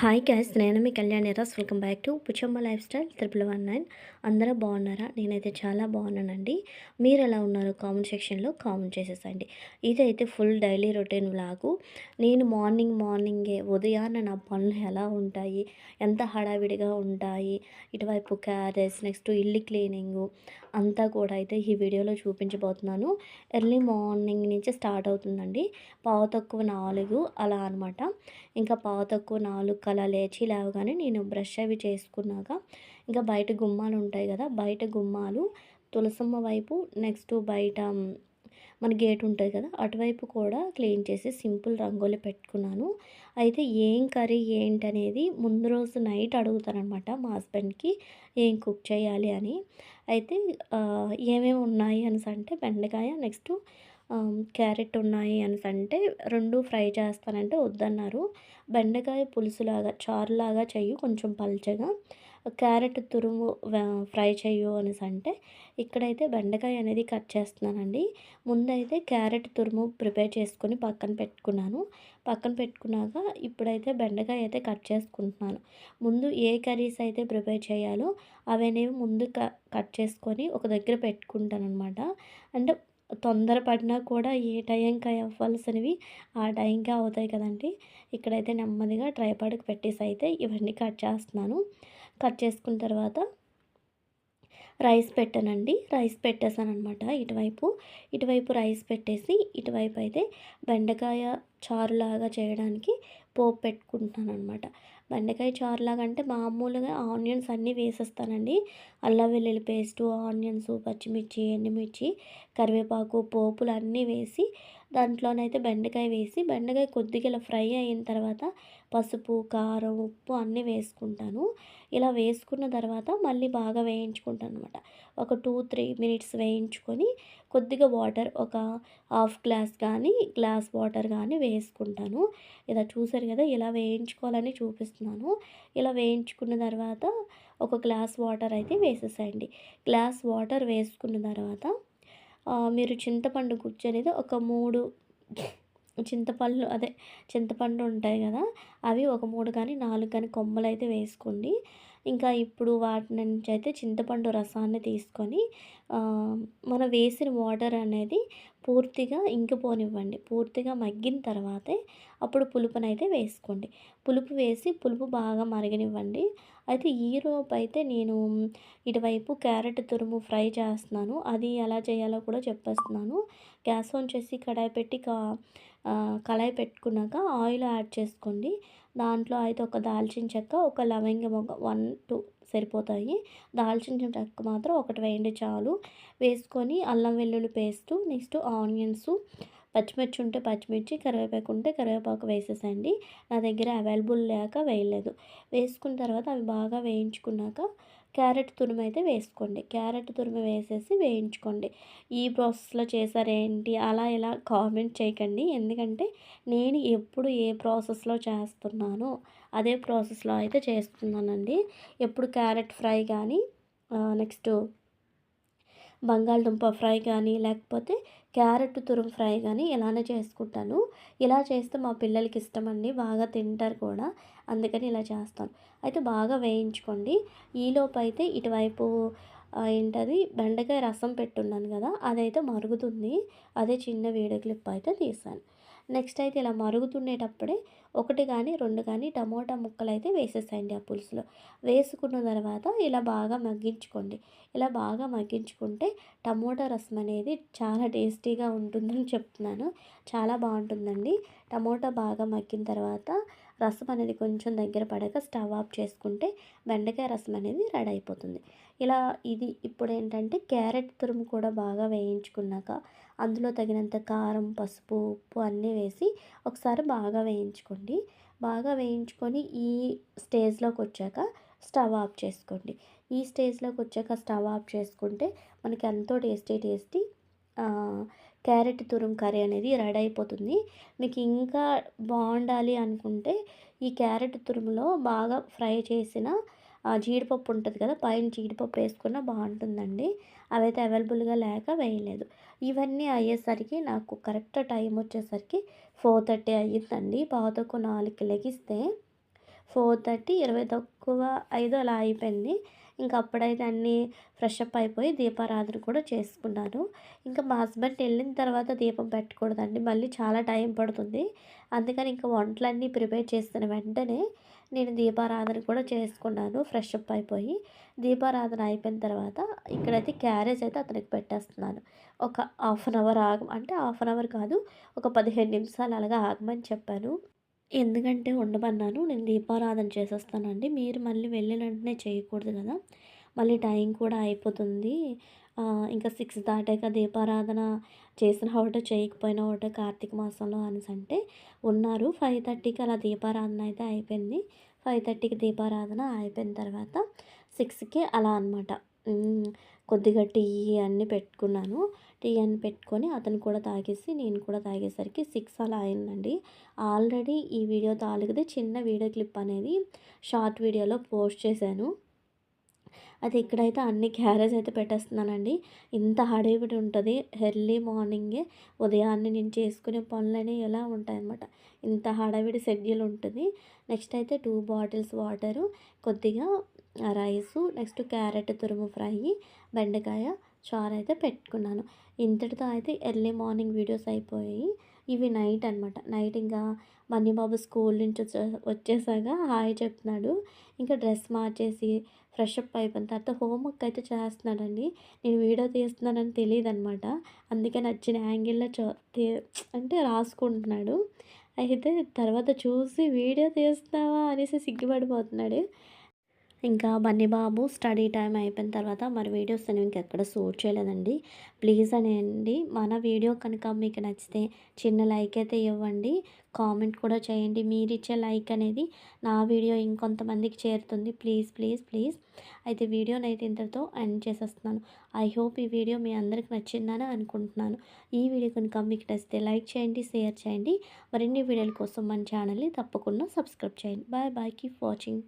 Hi guys నేను మీ Kalyani Ross welcome back to Puchamma lifestyle triple one nine. అందరూ బాగున్నారా? నేనైతే చాలా బాగున్నానండి. మీరు ఎలా ఉన్నారో కామెంట్ సెక్షన్లో కామెంట్ చేసేసండి. ఇదైతే ఫుల్ డైలీ రొటీన్ వ్లాగు. నేను మార్నింగ్ మార్నింగే ఉదయాన్న నా పనులు ఎలా ఉంటాయి ఎంత హడావిడిగా ఉంటాయి ఇటువైపు క్యారెట్స్ నెక్స్ట్ ఇల్లు క్లీనింగు అంతా కూడా అయితే ఈ వీడియోలో చూపించబోతున్నాను. ఎర్లీ మార్నింగ్ నుంచి స్టార్ట్ అవుతుందండి. పావు తక్కువ నాలుగు అలా అనమాట ఇంకా పావు తక్కువ నాలుగు అలా లేచి లేవగానే నేను బ్రష్ అవి చేసుకున్నాక ఇంకా బయట గుమ్మాలు ఉంటాయి కదా బయట గుమ్మాలు తులసమ్మ వైపు నెక్స్ట్ బయట మన గేట్ ఉంటుంది కదా అటువైపు కూడా క్లీన్ చేసి సింపుల్ రంగోలి పెట్టుకున్నాను. అయితే ఏం కర్రీ ఏంటనేది ముందు రోజు నైట్ అడుగుతానమాట మా హస్బెండ్కి ఏం కుక్ చేయాలి అని. అయితే ఏమేమి ఉన్నాయి అనేసి అంటే బెండకాయ నెక్స్ట్ క్యారెట్ ఉన్నాయి అనేసి అంటే రెండు ఫ్రై చేస్తానంటే వద్దన్నారు. బెండకాయ పులుసులాగా చారులాగా చెయ్యి కొంచెం పల్చగా. క్యారెట్ తురుము ఫ్రై చేయు అనేసి అంటే ఇక్కడైతే బెండకాయ అనేది కట్ చేస్తున్నానండి. ముందైతే క్యారెట్ తురుము ప్రిపేర్ చేసుకొని పక్కన పెట్టుకున్నాను. పక్కన పెట్టుకున్నాక ఇప్పుడైతే బెండకాయ అయితే కట్ చేసుకుంటున్నాను. ముందు ఏ కర్రీస్ అయితే ప్రిపేర్ చేయాలో అవనేవి ముందు కట్ చేసుకొని ఒక దగ్గర పెట్టుకుంటాను అనమాట అంటే తొందరపడినా కూడా ఏ టైంకి అవ్వాల్సినవి ఆ టైంకి అవుతాయి కదండి. ఇక్కడైతే నెమ్మదిగా ట్రైపాడ్కి పెట్టేసి అయితే ఇవన్నీ కట్ చేస్తున్నాను. కట్ చేసుకున్న తర్వాత రైస్ పెట్టానండి. రైస్ పెట్టేసాను అనమాట ఇటువైపు. ఇటువైపు రైస్ పెట్టేసి ఇటువైపు అయితే బెండకాయ చారులాగా చేయడానికి పోపు పెట్టుకుంటున్నాను అనమాట బెండకాయ చారులాగా అంటే మామూలుగా ఆనియన్స్ అన్నీ వేసేస్తానండి. అల్లం వెల్లుల్లి పేస్టు ఆనియన్స్ పచ్చిమిర్చి ఎండుమిర్చి కరివేపాకు పోపులు అన్నీ వేసి దాంట్లోనైతే బెండకాయ వేసి బెండకాయ కొద్దిగా ఇలా ఫ్రై అయిన తర్వాత పసుపు కారం ఉప్పు అన్నీ వేసుకుంటాను. ఇలా వేసుకున్న తర్వాత మళ్ళీ బాగా వేయించుకుంటాను అనమాట ఒక టూ త్రీ మినిట్స్ వేయించుకొని కొద్దిగా వాటర్ ఒక హాఫ్ గ్లాస్ కానీ గ్లాస్ వాటర్ కానీ వేసుకుంటాను. ఇలా చూసారు కదా ఇలా వేయించుకోవాలని చూపిస్తున్నాను. ఇలా వేయించుకున్న తర్వాత ఒక గ్లాస్ వాటర్ అయితే వేసేసేయండి. గ్లాస్ వాటర్ వేసుకున్న తర్వాత మీరు చింతపండు గుజ్జు అనేది ఒక మూడు చింతపళ్ళు అదే చింతపండు ఉంటాయి కదా అవి ఒక మూడు కానీ నాలుగు కానీ కొమ్మలు అయితే వేసుకోండి. ఇంకా ఇప్పుడు వాటి నుంచి అయితే చింతపండు రసాన్ని తీసుకొని మనం వేసిన వాటర్ అనేది పూర్తిగా ఇంకిపోనివ్వండి. పూర్తిగా మగ్గిన తర్వాతే అప్పుడు పులుపునైతే వేసుకోండి. పులుపు వేసి పులుపు బాగా మరగనివ్వండి. అయితే ఈరోపు అయితే నేను ఇటువైపు క్యారెట్ తురుము ఫ్రై చేస్తున్నాను. అది ఎలా చేయాలో కూడా చెప్పేస్తున్నాను. గ్యాస్ ఆన్ చేసి కడాయి పెట్టి కా కళాయి పెట్టుకున్నాక ఆయిల్ యాడ్ చేసుకోండి. దాంట్లో అయితే ఒక దాల్చిన చెక్క ఒక లవంగం ఒక వన్ టూ సరిపోతాయి. దాల్చిన చెక్క మాత్రం ఒకటి వేయండి చాలు. వేసుకొని అల్లం వెల్లుల్లి పేస్టు నెక్స్ట్ ఆనియన్స్ పచ్చిమిర్చి ఉంటే పచ్చిమిర్చి కరివేపాకు ఉంటే కరివేపాకు వేసేసండి. నా దగ్గర అవైలబుల్ లేక వేయలేదు. వేసుకున్న తర్వాత అవి బాగా వేయించుకున్నాక క్యారెట్ తురుము అయితే వేసుకోండి. క్యారెట్ తురుము వేసేసి వేయించుకోండి. ఈ ప్రాసెస్లో చేశారేంటి అలా ఇలా కామెంట్ చేయకండి. ఎందుకంటే నేను ఎప్పుడు ఏ ప్రాసెస్లో చేస్తున్నానో అదే ప్రాసెస్లో అయితే చేస్తున్నానండి. ఎప్పుడు క్యారెట్ ఫ్రై కానీ నెక్స్ట్ బంగాళదుంప ఫ్రై కానీ లేకపోతే క్యారెట్ తురుము ఫ్రై కానీ ఇలానే చేసుకుంటాను. ఇలా చేస్తే మా పిల్లలకి ఇష్టం అండి బాగా తింటారు కూడా. అందుకని ఇలా చేస్తాను. అయితే బాగా వేయించుకోండి. ఈలోపు అయితే ఇటువైపు ఏంటది? బెండకాయ రసం పెట్టున్నాను కదా అదైతే మరుగుతుంది. అదే చిన్న వీడియో క్లిప్ అయితే తీసాను. నెక్స్ట్ అయితే ఇలా మరుగుతుండేటప్పుడే ఒకటి కానీ రెండు కానీ టమోటా ముక్కలు అయితే వేసేసాయండి ఆ పులుసులో. వేసుకున్న తర్వాత ఇలా బాగా మగ్గించుకోండి. ఇలా బాగా మగ్గించుకుంటే టమోటా రసం అనేది చాలా టేస్టీగా ఉంటుందని చెప్తున్నాను. చాలా బాగుంటుందండి. టమోటా బాగా మగ్గిన తర్వాత రసం అనేది కొంచెం దగ్గర పడక స్టవ్ ఆఫ్ చేసుకుంటే బెండకాయ రసం అనేది రెడీ అయిపోతుంది. ఇలా ఇది ఇప్పుడు ఏంటంటే క్యారెట్ తురుము కూడా బాగా వేయించుకున్నాక అందులో తగినంత కారం పసుపు ఉప్పు అన్నీ వేసి ఒకసారి బాగా వేయించుకోండి. బాగా వేయించుకొని ఈ స్టేజ్లోకి వచ్చాక స్టవ్ ఆఫ్ చేసుకోండి. ఈ స్టేజ్లోకి వచ్చాక స్టవ్ ఆఫ్ చేసుకుంటే మనకి ఎంతో టేస్టీ టేస్టీ క్యారెట్ తురుము కర్రీ అనేది రెడీ అయిపోతుంది. మీకు ఇంకా బాగుండాలి అనుకుంటే ఈ క్యారెట్ తురుములో బాగా ఫ్రై చేసిన జీడిపప్పు ఉంటుంది కదా పైన జీడిపప్పు వేసుకున్న బాగుంటుందండి. అవైతే అవైలబుల్గా లేక వేయలేదు. ఇవన్నీ అయ్యేసరికి నాకు కరెక్ట్ టైం వచ్చేసరికి ఫోర్ థర్టీ అయ్యిందండి పావుతకు నాలుగుకి లెగిస్తే ఫోర్ థర్టీ ఇరవై తక్కువ ఐదు అలా అయిపోయింది. ఇంకా అప్పుడైతే అన్నీ ఫ్రెష్ అప్ అయిపోయి దీపారాధన కూడా చేసుకున్నాను. ఇంకా మా హస్బెండ్ వెళ్ళిన తర్వాత దీపం పెట్టకూడదండి. మళ్ళీ చాలా టైం పడుతుంది. అందుకని ఇంకా వంటలన్నీ ప్రిపేర్ చేస్తున్న వెంటనే నేను దీపారాధన కూడా చేసుకున్నాను ఫ్రెష్ అప్ అయిపోయి. దీపారాధన అయిపోయిన తర్వాత ఇక్కడైతే క్యారేజ్ అయితే అతనికి పెట్టేస్తున్నాను. ఒక హాఫ్ అన్ అవర్ ఆగ అంటే హాఫ్ అన్ అవర్ కాదు ఒక పదిహేను నిమిషాలు అలాగా ఆగమని చెప్పాను. ఎందుకంటే ఉండమన్నాను నేను దీపారాధన చేసేస్తానండి. మీరు మళ్ళీ వెళ్ళిన వెంటనే చేయకూడదు కదా. మళ్ళీ టైం కూడా అయిపోతుంది. ఇంకా సిక్స్ దాటాక దీపారాధన చేసిన ఒకటే చేయకపోయినా ఒకటే కార్తీక మాసంలో అనేసి అంటే ఉన్నారు. ఫైవ్ థర్టీకి అలా దీపారాధన అయితే అయిపోయింది. ఫైవ్ థర్టీకి దీపారాధన అయిపోయిన తర్వాత సిక్స్కి అలా అనమాట కొద్దిగా టీ అన్నీ పెట్టుకున్నాను. టీ అన్ని పెట్టుకొని అతను కూడా తాగేసి నేను కూడా తాగేసరికి సిక్స్ అలా అయిందండి. ఆల్రెడీ ఈ వీడియో తాలూకుది చిన్న వీడియో క్లిప్ అనేది షార్ట్ వీడియోలో పోస్ట్ చేశాను. అది ఇక్కడైతే అన్ని క్యారేజ్ అయితే పెట్టేస్తున్నానండి. ఇంత హడావిడి ఉంటుంది. ఎర్లీ మార్నింగే ఉదయాన్నే నేను చేసుకునే పనులని ఎలా ఉంటాయన్నమాట. ఇంత హడావిడి షెడ్యూల్ ఉంటుంది. నెక్స్ట్ అయితే టూ బాటిల్స్ వాటరు కొద్దిగా రైసు నెక్స్ట్ క్యారెట్ తురుము ఫ్రై బెండకాయ చారు అయితే పెట్టుకున్నాను. ఇంతటితో అయితే ఎర్లీ మార్నింగ్ వీడియోస్ అయిపోయాయి. ఇవి నైట్ అనమాట నైట్ ఇంకా మన్నిబాబు స్కూల్ నుంచి వచ్చేసాక హాయ్ చెప్తున్నాడు. ఇంకా డ్రెస్ మార్చేసి ఫ్రెష్ అప్ అయిపోయిన తర్వాత హోంవర్క్ అయితే చేస్తున్నాడండి. నేను వీడియో తీస్తున్నానని తెలియదు అనమాట అందుకే నచ్చిన యాంగిల్లో చూ అంటే రాసుకుంటున్నాడు. అయితే తర్వాత చూసి వీడియో తీస్తున్నావా అనేసి సిగ్గుపడిపోతున్నాడు. ఇంకా బన్నీ బాబు స్టడీ టైం అయిపోయిన తర్వాత మరి వీడియోస్ నేను ఇంకెక్కడ షూట్ చేయలేదండి. ప్లీజ్ అనండి మన వీడియో కనుక మీకు నచ్చితే చిన్న లైక్ అయితే ఇవ్వండి. కామెంట్ కూడా చేయండి. మీరు ఇచ్చే లైక్ అనేది నా వీడియో ఇంకొంతమందికి చేరుతుంది. Please please please. అయితే వీడియోని అయితే ఇంతటితో ఎండ్ చేసేస్తున్నాను. ఐ హోప్ ఈ వీడియో మీ అందరికి నచ్చిందని అనుకుంటున్నాను. ఈ వీడియో కనుక మీకు నచ్చితే లైక్ చేయండి షేర్ చేయండి. మరిన్ని వీడియోల కోసం మన ఛానల్ని తప్పకుండా సబ్స్క్రైబ్ చేయండి. Bye bye. Keep watching.